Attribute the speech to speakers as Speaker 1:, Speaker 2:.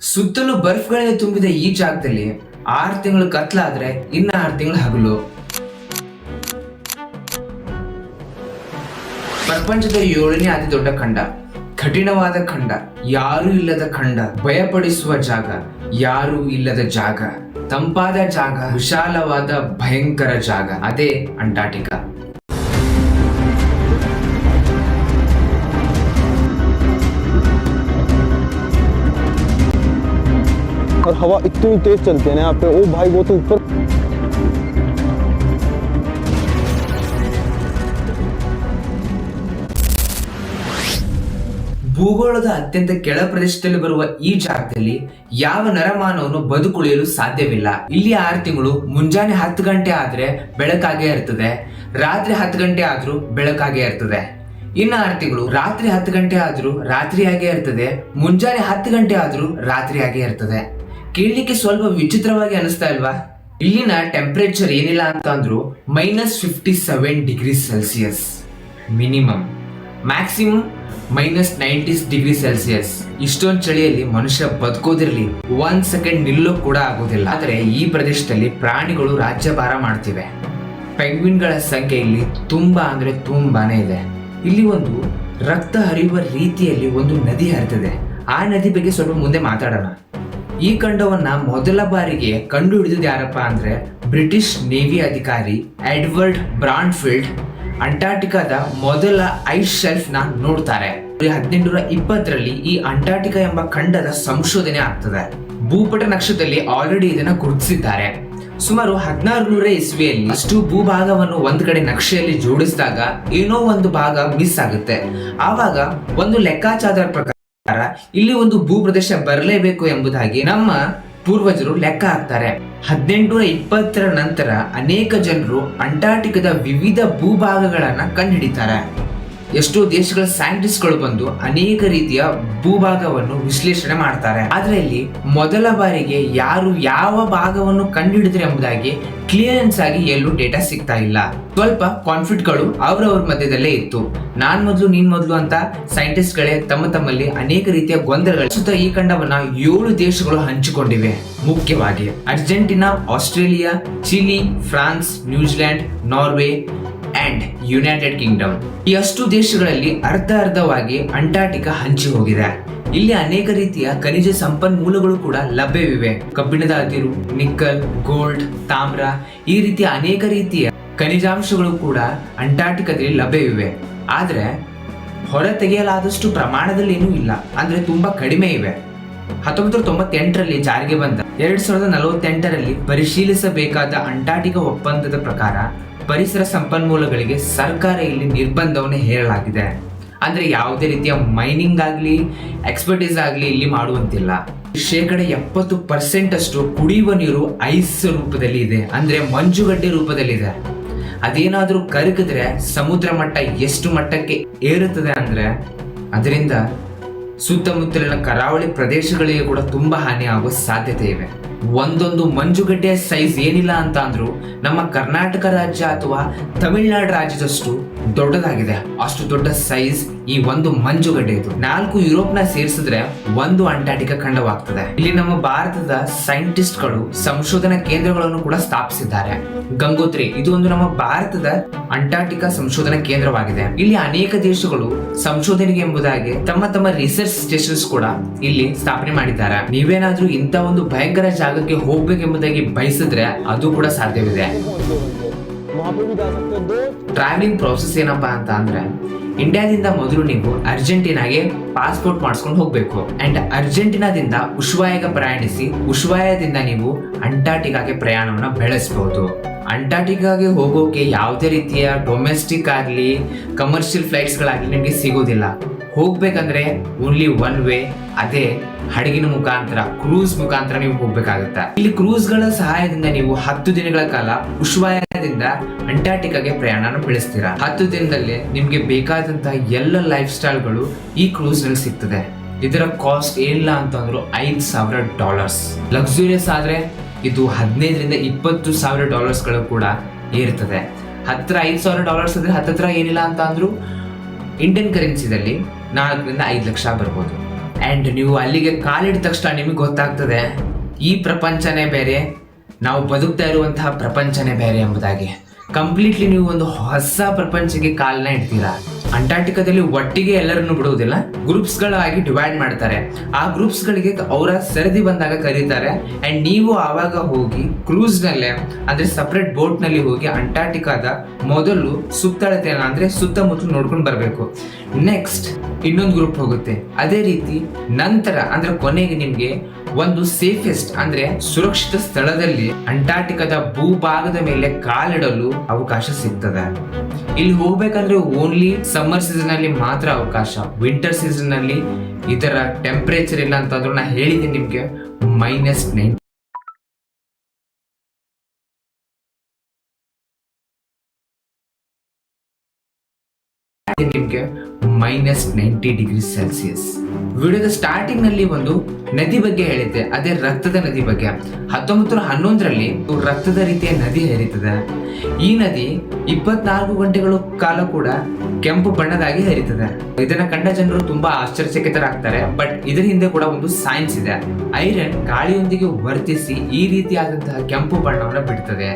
Speaker 1: ಸುತ್ತಲೂ ಬರ್ಫ್ಗಳಿಂದ ತುಂಬಿದ ಈ ಜಾಗದಲ್ಲಿ ಆರು ತಿಂಗಳು ಕತ್ಲಾದ್ರೆ ಇನ್ನ ಆರು ತಿಂಗಳು ಹಗಲು. ಪ್ರಪಂಚದ ಏಳನೇ ಅತಿ ದೊಡ್ಡ ಖಂಡ. ಕಠಿಣವಾದ ಖಂಡ. ಯಾರೂ ಇಲ್ಲದ ಖಂಡ. ಭಯಪಡಿಸುವ ಜಾಗ. ಯಾರೂ ಇಲ್ಲದ ಜಾಗ. ತಂಪಾದ ಜಾಗ. ವಿಶಾಲವಾದ ಭಯಂಕರ ಜಾಗ. ಅದೇ ಅಂಟಾರ್ಟಿಕಾ.
Speaker 2: और हवा इतनी तेज चलती है ना यहाँ पे ओ भाई वो तो ऊपर
Speaker 1: ಭೂಗೋಳದ ಅತ್ಯಂತ ಕೆಳ ಪ್ರದೇಶದಲ್ಲಿ ಬರುವ ಈ ಜಾಗದಲ್ಲಿ ಯಾವ ನರಮಾನವನು ಬದುಕುಳಿಯಲು ಸಾಧ್ಯವಿಲ್ಲ ಇಲ್ಲಿ ಆರು ತಿಂಗಳು ಮುಂಜಾನೆ ಹತ್ತು ಗಂಟೆ ಆದ್ರೆ ಬೆಳಕಾಗೇ ಇರ್ತದೆ ರಾತ್ರಿ ಹತ್ತು ಗಂಟೆ ಆದ್ರೂ ಬೆಳಕಾಗೇ ಇರ್ತದೆ ಇನ್ನು ಆರು ತಿಂಗಳು ರಾತ್ರಿ ಹತ್ತು ಗಂಟೆ ಆದ್ರೂ ರಾತ್ರಿಯಾಗೇ ಇರ್ತದೆ ಮುಂಜಾನೆ ಹತ್ತು ಗಂಟೆ ಆದ್ರೂ ರಾತ್ರಿಯಾಗೇ ಇರ್ತದೆ ಕೇಳಲಿಕ್ಕೆ ಸ್ವಲ್ಪ ವಿಚಿತ್ರವಾಗಿ ಅನಿಸ್ತಾ ಇಲ್ವಾ? ಇಲ್ಲಿನ ಟೆಂಪರೇಚರ್ ಏನಿಲ್ಲ ಅಂತ ಅಂದ್ರು minus fifty seven degree Celsius minimum maximum minus nineties degree Celsius ಇಷ್ಟೊಂದು ಚಳಿಯಲ್ಲಿ ಮನುಷ್ಯ ಬದುಕೋದಿರಲಿ. ಒಂದ್ ಸೆಕೆಂಡ್ ನಿಲ್ಲೋ ಕೂಡ ಆಗೋದಿಲ್ಲ. ಆದರೆ ಈ ಪ್ರದೇಶದಲ್ಲಿ ಪ್ರಾಣಿಗಳು ರಾಜ್ಯಭಾರ ಮಾಡ್ತಿವೆ. ಪೆಂಗ್ವಿನ್ಗಳ ಸಂಖ್ಯೆ ಇಲ್ಲಿ ತುಂಬಾ ಅಂದ್ರೆ ತುಂಬಾನೇ ಇದೆ. ಇಲ್ಲಿ ಒಂದು ರಕ್ತ ಹರಿಯುವ ರೀತಿಯಲ್ಲಿ ಒಂದು ನದಿ ಹರಿತದೆ. ಆ ನದಿ ಬಗ್ಗೆ ಸ್ವಲ್ಪ ಮುಂದೆ ಮಾತಾಡೋಣ. ಈ ಖಂಡವನ್ನ ಮೊದಲ ಬಾರಿಗೆ ಕಂಡು ಹಿಡಿದಿದ್ದು ಯಾರಪ್ಪ ಅಂದ್ರೆ ಬ್ರಿಟಿಷ್ ನೇವಿ ಅಧಿಕಾರಿ ಎಡ್ವರ್ಡ್ ಬ್ರಾಂಡ್ಫೀಲ್ಡ್ ಅಂಟಾರ್ಟಿಕಾದ ಮೊದಲ ಐಸ್ ಶೆಲ್ಫ್ನ ನೋಡ್ತಾರೆ ಹದಿನೆಂಟುನೂರ ಇಪ್ಪತ್ತರಲ್ಲಿ ಈ ಅಂಟಾರ್ಟಿಕಾ ಎಂಬ ಖಂಡದ ಸಂಶೋಧನೆ ಆಗ್ತದೆ. ಭೂಪಟ ನಕ್ಷದಲ್ಲಿ ಆಲ್ರೆಡಿ ಇದನ್ನ ಗುರುತಿಸಿದ್ದಾರೆ. ಸುಮಾರು ಹದಿನಾರು ನೂರ ಇಸ್ವಿಯಲ್ಲಿ ಅಷ್ಟು ಭೂಭಾಗವನ್ನು ಒಂದ್ ಕಡೆ ನಕ್ಷೆಯಲ್ಲಿ ಜೋಡಿಸಿದಾಗ ಏನೋ ಒಂದು ಭಾಗ ಮಿಸ್ ಆಗುತ್ತೆ. ಆವಾಗ ಒಂದು ಲೆಕ್ಕಾಚಾರದ ಪ್ರಕಾರ ಇಲ್ಲಿ ಒಂದು ಭೂ ಪ್ರದೇಶ ಬರಲೇಬೇಕು ಎಂಬುದಾಗಿ ನಮ್ಮ ಪೂರ್ವಜರು ಲೆಕ್ಕ ಹಾಕ್ತಾರೆ. ಹದಿನೆಂಟುನೂರ ಇಪ್ಪತ್ತರ ನಂತರ ಅನೇಕ ಜನರು ಅಂಟಾರ್ಟಿಕದ ವಿವಿಧ ಭೂಭಾಗಗಳನ್ನ ಕಂಡುಹಿಡಿತಾರೆ. ಎಷ್ಟೋ ದೇಶಗಳ ಸೈಂಟಿಸ್ಟ್ಗಳು ಬಂದು ಅನೇಕ ರೀತಿಯ ಭೂಭಾಗವನ್ನು ವಿಶ್ಲೇಷಣೆ ಮಾಡ್ತಾರೆ. ಅದರಲ್ಲಿ ಮೊದಲ ಬಾರಿಗೆ ಯಾರು ಯಾವ ಭಾಗವನ್ನು ಕಂಡುಹಿಡಿದ್ರೆ ಎಂಬುದಾಗಿ ಕ್ಲಿಯರೆನ್ಸ್ ಆಗಿ ಎಲ್ಲೂ ಡೇಟಾ ಸಿಗ್ತಾ ಇಲ್ಲ. ಸ್ವಲ್ಪ ಕಾನ್ಫ್ಲಿಕ್ಟ್ಗಳು ಅವರವ್ರ ಮಧ್ಯದಲ್ಲೇ ಇತ್ತು. ನಾನ್ ಮೊದಲು, ನೀನ್ ಮೊದಲು ಅಂತ ಸೈಂಟಿಸ್ಟ್ಗಳೇ ತಮ್ಮ ತಮ್ಮಲ್ಲಿ ಅನೇಕ ರೀತಿಯ ಗೊಂದಲಗಳು. ಸುತ್ತ ಈ ಖಂಡವನ್ನ ಏಳು ದೇಶಗಳು ಹಂಚಿಕೊಂಡಿವೆ. ಮುಖ್ಯವಾಗಿ Argentina, Australia, Chile, France New Zealand Norway and United Kingdom ಈ ಅಷ್ಟು ದೇಶಗಳಲ್ಲಿ ಅರ್ಧ ಅರ್ಧವಾಗಿ ಅಂಟಾರ್ಟಿಕಾ ಹಂಚಿ ಹೋಗಿದೆ. ಇಲ್ಲಿ ಅನೇಕ ರೀತಿಯ ಖನಿಜ ಸಂಪನ್ಮೂಲಗಳು ಕೂಡ ಲಭ್ಯವಿವೆ. ಕಬ್ಬಿಣದ ಅದಿರು ನಿಕ್ಕಲ್, ಗೋಲ್ಡ್, ತಾಮ್ರ, ಈ ರೀತಿಯ ಅನೇಕ ರೀತಿಯ ಖನಿಜಾಂಶಗಳು ಕೂಡ ಅಂಟಾರ್ಟಿಕದಲ್ಲಿ ಲಭ್ಯವಿವೆ. ಆದ್ರೆ ಹೊರ ತೆಗೆಯಲಾದಷ್ಟು ಪ್ರಮಾಣದಲ್ಲಿ ಏನೂ ಇಲ್ಲ. ಅಂದ್ರೆ ತುಂಬಾ ಕಡಿಮೆ ಇವೆ. ಹತ್ತೊಂಬತ್ತು ತೊಂಬತ್ತೆಂಟರಲ್ಲಿ ಜಾರಿಗೆ ಬಂದ ಎರಡ್ ಸಾವಿರದ ನಲವತ್ತೆಂಟರಲ್ಲಿ ಪರಿಶೀಲಿಸಬೇಕಾದ ಅಂಟಾರ್ಟಿಕಾ ಒಪ್ಪಂದದ ಪ್ರಕಾರ ಪರಿಸರ ಸಂಪನ್ಮೂಲಗಳಿಗೆ ಸರ್ಕಾರ ಇಲ್ಲಿ ನಿರ್ಬಂಧವನ್ನು ಹೇರಲಾಗಿದೆ. ಅಂದ್ರೆ ಯಾವುದೇ ರೀತಿಯ ಮೈನಿಂಗ್ ಆಗಲಿ ಎಕ್ಸ್ಪರ್ಟೀಸ್ ಆಗಲಿ ಇಲ್ಲಿ ಮಾಡುವಂತಿಲ್ಲ. ಶೇಕಡ ಎಪ್ಪತ್ತು ಪರ್ಸೆಂಟ್ ಅಷ್ಟು ಕುಡಿಯುವ ನೀರು ಐಸ್ ರೂಪದಲ್ಲಿ ಇದೆ. ಅಂದ್ರೆ ಮಂಜುಗಡ್ಡೆ ರೂಪದಲ್ಲಿದೆ ಅದೇನಾದರೂ ಕರಗಿದ್ರೆ ಸಮುದ್ರ ಮಟ್ಟ ಎಷ್ಟು ಮಟ್ಟಕ್ಕೆ ಏರುತ್ತದೆ ಅಂದ್ರೆ, ಅದರಿಂದ ಸುತ್ತಮುತ್ತಲಿನ ಕರಾವಳಿ ಪ್ರದೇಶಗಳಿಗೆ ಕೂಡ ತುಂಬಾ ಹಾನಿ ಆಗುವ ಸಾಧ್ಯತೆ ಇವೆ ಒಂದೊಂದು ಮಂಜುಗಡ್ಡೆಯ ಸೈಜ್ ಏನಿಲ್ಲ ಅಂತ ಅಂದ್ರೂ ನಮ್ಮ ಕರ್ನಾಟಕ ರಾಜ್ಯ ಅಥವಾ ತಮಿಳುನಾಡು ರಾಜ್ಯದಷ್ಟು ದೊಡ್ಡದಾಗಿದೆ. ಅಷ್ಟು ದೊಡ್ಡ ಸೈಜ್ ಈ ಒಂದು ಮಂಜುಗಡ್ಡೆ ಇದು ನಾಲ್ಕು ನ ಸೇರಿಸಿದ್ರೆ ಒಂದು ಅಂಟಾರ್ಟಿಕಾ ಖಂಡವಾಗ್ತದೆ. ಇಲ್ಲಿ ನಮ್ಮ ಭಾರತದ ಸೈಂಟಿಸ್ಟ್ಗಳು ಸಂಶೋಧನಾ ಕೇಂದ್ರಗಳನ್ನು ಕೂಡ ಸ್ಥಾಪಿಸಿದ್ದಾರೆ. ಗಂಗೋತ್ರಿ, ಇದು ಒಂದು ನಮ್ಮ ಭಾರತದ ಅಂಟಾರ್ಟಿಕಾ ಸಂಶೋಧನಾ ಕೇಂದ್ರವಾಗಿದೆ. ಇಲ್ಲಿ ಅನೇಕ ದೇಶಗಳು ಸಂಶೋಧನೆಗೆ ಎಂಬುದಾಗಿ ತಮ್ಮ ತಮ್ಮ ರಿಸರ್ಚ್ ರಿಸರ್ಚ್ ಸ್ಟೇಷನ್ಸ್ ಕೂಡ ಇಲ್ಲಿ ಸ್ಥಾಪನೆ ಮಾಡಿದ್ದಾರೆ. ನೀವೇನಾದ್ರೂ ಇಂತ ಒಂದು ಭಯಂಕರ ಜಾಗಕ್ಕೆ ಹೋಗ್ಬೇಕೆಂಬುದಾಗಿ ಬಯಸಿದ್ರೆ ಅದು ಕೂಡ ಸಾಧ್ಯವಿದೆ. ಟ್ರಾವೆಲಿಂಗ್ ಪ್ರಾಸೆಸ್ ಏನಪ್ಪಾ ಅಂತ ಅಂದ್ರೆ ಇಂಡಿಯಾದಿಂದ ಮೊದಲು ನೀವು ಅರ್ಜೆಂಟೀನಾಗೆ ಪಾಸ್ಪೋರ್ಟ್ ಮಾಡಿಸ್ಕೊಂಡು ಹೋಗ್ಬೇಕು. ಅಂಡ್ ಅರ್ಜೆಂಟೀನಾದಿಂದ ಉಶ್ವಾಯಗ ಪ್ರಯಾಣಿಸಿ ಉಶ್ವಾಯದಿಂದ ನೀವು ಅಂಟಾರ್ಟಿಕಾಗೆ ಪ್ರಯಾಣವನ್ನು ಬೆಳೆಸಬಹುದು ಅಂಟಾರ್ಟಿಕಾಗೆ ಹೋಗೋಕೆ ಯಾವುದೇ ರೀತಿಯ ಡೊಮೆಸ್ಟಿಕ್ ಆಗಲಿ ಕಮರ್ಷಿಯಲ್ ಫ್ಲೈಟ್ಸ್ಗಳಾಗಲಿ ನಿಮಗೆ ಸಿಗೋದಿಲ್ಲ. ಹೋಗ್ಬೇಕಂದ್ರೆ ಓನ್ಲಿ ಒನ್ ವೇ ಅದೇ ಹಡಗಿನ ಮುಖಾಂತರ ಕ್ರೂಸ್ ಮುಖಾಂತರ ನೀವು ಹೋಗ್ಬೇಕಾಗತ್ತೆ. ಇಲ್ಲಿ ಕ್ರೂಸ್ಗಳ ಸಹಾಯದಿಂದ ನೀವು ಹತ್ತು ದಿನಗಳ ಕಾಲ ಉಶ್ವಾಯದಿಂದ ಅಂಟಾರ್ಟಿಕಾಗೆ ಪ್ರಯಾಣನ ಬೆಳೆಸ್ತೀರಾ? ಹತ್ತು ದಿನದಲ್ಲಿ ನಿಮ್ಗೆ ಬೇಕಾದಂತಹ ಎಲ್ಲ ಲೈಫ್ ಸ್ಟೈಲ್ಗಳು ಈ ಕ್ರೂಸ್ನಲ್ಲಿ ಸಿಗ್ತದೆ. ಇದರ ಕಾಸ್ಟ್ ಏನಿಲ್ಲ ಅಂತಂದ್ರು ಐದು ಸಾವಿರ ಡಾಲರ್ಸ್ ಲಕ್ಸುರಿಯಸ್ ಆದ್ರೆ ಇದು ಹದಿನೈದರಿಂದ ಇಪ್ಪತ್ತು ಸಾವಿರ ಡಾಲರ್ಸ್ಗಳು ಕೂಡ ಏರ್ತದೆ. ಹತ್ತಿರ ಐದು ಸಾವಿರ ಡಾಲರ್ಸ್ ಅಂದ್ರೆ ಹತ್ತಿರ ಏನಿಲ್ಲ ಅಂತ ಅಂದ್ರು ಇಂಡಿಯನ್ ಕರೆನ್ಸಿದಲ್ಲಿ ನಾಲ್ಕರಿಂದ ಐದು ಲಕ್ಷ ಬರ್ಬೋದು. ಆ್ಯಂಡ್ ನೀವು ಅಲ್ಲಿಗೆ ಕಾಲಿಡ ತಕ್ಷಣ ನಿಮಗೆ ಗೊತ್ತಾಗ್ತದೆ, ಈ ಪ್ರಪಂಚನೇ ಬೇರೆ, ನಾವು ಬದುಕ್ತಾ ಇರುವಂತಹ ಪ್ರಪಂಚನೇ ಬೇರೆ ಎಂಬುದಾಗಿ. ಕಂಪ್ಲೀಟ್ಲಿ ನೀವು ಒಂದು ಹೊಸ ಪ್ರಪಂಚಕ್ಕೆ ಕಾಲನ್ನ ಇಡ್ತೀರಾ? ಅಂಟಾರ್ಟಿಕಾದಲ್ಲಿ ಒಟ್ಟಿಗೆ ಎಲ್ಲರನ್ನು ಬಿಡುವುದಿಲ್ಲ ಗ್ರೂಪ್ಸ್ ಗಳಾಗಿ ಡಿವೈಡ್ ಮಾಡ್ತಾರೆ. ಆ ಗ್ರೂಪ್ಸ್ ಗಳಿಗೆ ಅವರ ಸರದಿ ಬಂದಾಗ ಕರೀತಾರೆ ಅಂಡ್ ನೀವು ಆವಾಗ ಹೋಗಿ ಕ್ರೂಸ್ ನಲ್ಲೇ ಅಂದ್ರೆ ಸಪರೇಟ್ ಬೋಟ್ನಲ್ಲಿ ಹೋಗಿ ಅಂಟಾರ್ಟಿಕಾದ ಮೊದಲು ಸುತ್ತಳತೆಯನ್ನು, ಅಂದ್ರೆ ಸುತ್ತಮುತ್ತ ನೋಡ್ಕೊಂಡು ಬರಬೇಕು. ನೆಕ್ಸ್ಟ್ ಇನ್ನೊಂದು ಗ್ರೂಪ್ ಹೋಗುತ್ತೆ. ಅದೇ ರೀತಿ ನಂತರ, ಅಂದ್ರೆ ಕೊನೆಗೆ ನಿಮಗೆ ಒಂದು ಸೇಫೆಸ್ಟ್ ಅಂದ್ರೆ ಸುರಕ್ಷಿತ ಸ್ಥಳದಲ್ಲಿ ಅಂಟಾರ್ಟಿಕಾದ ಭೂಭಾಗದ ಮೇಲೆ ಕಾಲಿಡಲು ಅವಕಾಶ ಸಿಗ್ತದೆ. ಇಲ್ಲಿ ಹೋಗ್ಬೇಕಂದ್ರೆ ಓನ್ಲಿ ಸಮ್ಮರ್ ಸೀಸನ್ ಅಲ್ಲಿ ಮಾತ್ರ ಅವಕಾಶ. ವಿಂಟರ್ ಸೀಸನ್ ಅಲ್ಲಿ ತರ ಟೆಂಪರೇಚರ್ ಇಲ್ಲ ಅಂತಂದ್ರೂ ನಾ ಹೇಳಿದ್ದೀನಿ ನಿಮ್ಗೆ ಮೈನಸ್ ನೈನ್ ನಿಮ್ಗೆ ಮೈನಸ್ ನೈಂಟಿ ಡಿಗ್ರಿ ಸೆಲ್ಸಿಯಸ್ ವಿಡಿಯೋದ ಸ್ಟಾರ್ಟಿಂಗ್ನಲ್ಲಿ ಒಂದು ನದಿ ಬಗ್ಗೆ ಹೇಳಿದ್ದೆ, ಅದೇ ರಕ್ತದ ನದಿ ಬಗ್ಗೆ. ಹತ್ತೊಂಬತ್ತು ನೂರ ಹನ್ನೊಂದರಲ್ಲಿ ರಕ್ತದ ರೀತಿಯ ನದಿ ಹರಿತದೆ. ಈ ನದಿ ಇಪ್ಪತ್ನಾಲ್ಕು ಗಂಟೆಗಳ ಕಾಲ ಕೂಡ ಕೆಂಪು ಬಣ್ಣದಾಗಿ ಹರಿತದೆ. ಇದನ್ನ ಕಂಡ ಜನರು ತುಂಬಾ ಆಶ್ಚರ್ಯಚಕಿತರಾಗ್ತಾರೆ ಬಟ್ ಇದರ ಹಿಂದೆ ಕೂಡ ಒಂದು ಸೈನ್ಸ್ ಇದೆ. ಐರನ್ ಗಾಳಿಯೊಂದಿಗೆ ವರ್ತಿಸಿ ಈ ರೀತಿಯಾದಂತಹ ಕೆಂಪು ಬಣ್ಣವನ್ನು ಬಿಡ್ತದೆ.